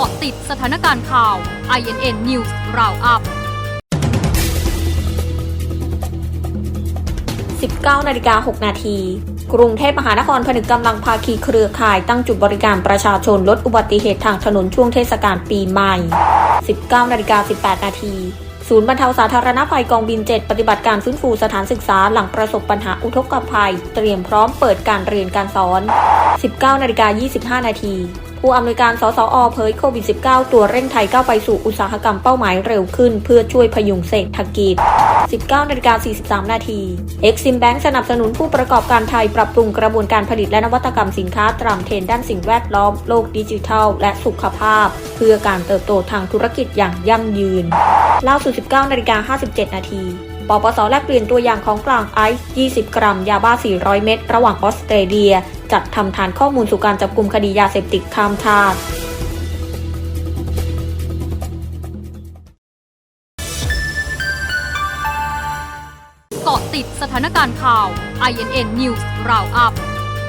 าะติดสถานการณ์ข่าว INN News Roundup 19นาฬิกา6นาทีกรุงเทพมหานครผนึกกำลังภาคีเครือข่ายตั้งจุดบริการประชาชนลดอุบัติเหตุทางถนนช่วงเทศกาลปีใหม่ 19นาฬิกา18นาทีศูนย์บรรเทาสาธารณภัยกองบิน 7 ปฏิบัติการฟื้นฟูสถานศึกษาหลังประสบปัญหาอุทกภัย เตรียมพร้อมเปิดการเรียนการสอน 19นาฬิกา25นาที ผู้อำนวยการสสอเผยโควิด -19 ตัวเร่งไทยก้าวไปสู่อุตสาหกรรมเป้าหมายเร็วขึ้น เพื่อช่วยพยุงเศรษฐกิจ 19นาฬิกา43 นาที Exim Bank สนับสนุนผู้ประกอบการไทยปรับปรุงกระบวนการผลิตและนวัตกรรมสินค้าตามเทรนด์ด้านสิ่งแวดล้อม โลกดิจิทัล และสุขภาพ เพื่อการเติบโตทางธุรกิจอย่างยั่งยืนล่าสุด19นาฬิกา57 นาทีปปสแลกเปลี่ยนตัวอย่างของกลางไอซ์ 20 กรัม ยาบ้า 400 เม็ด ระหว่างออสเตรเลีย จัดทำฐานข้อมูลสู่การจับกลุ่มคดียาเสพติดข้ามชาติเกาะติดสถานการณ์ข่าว INN News Roundup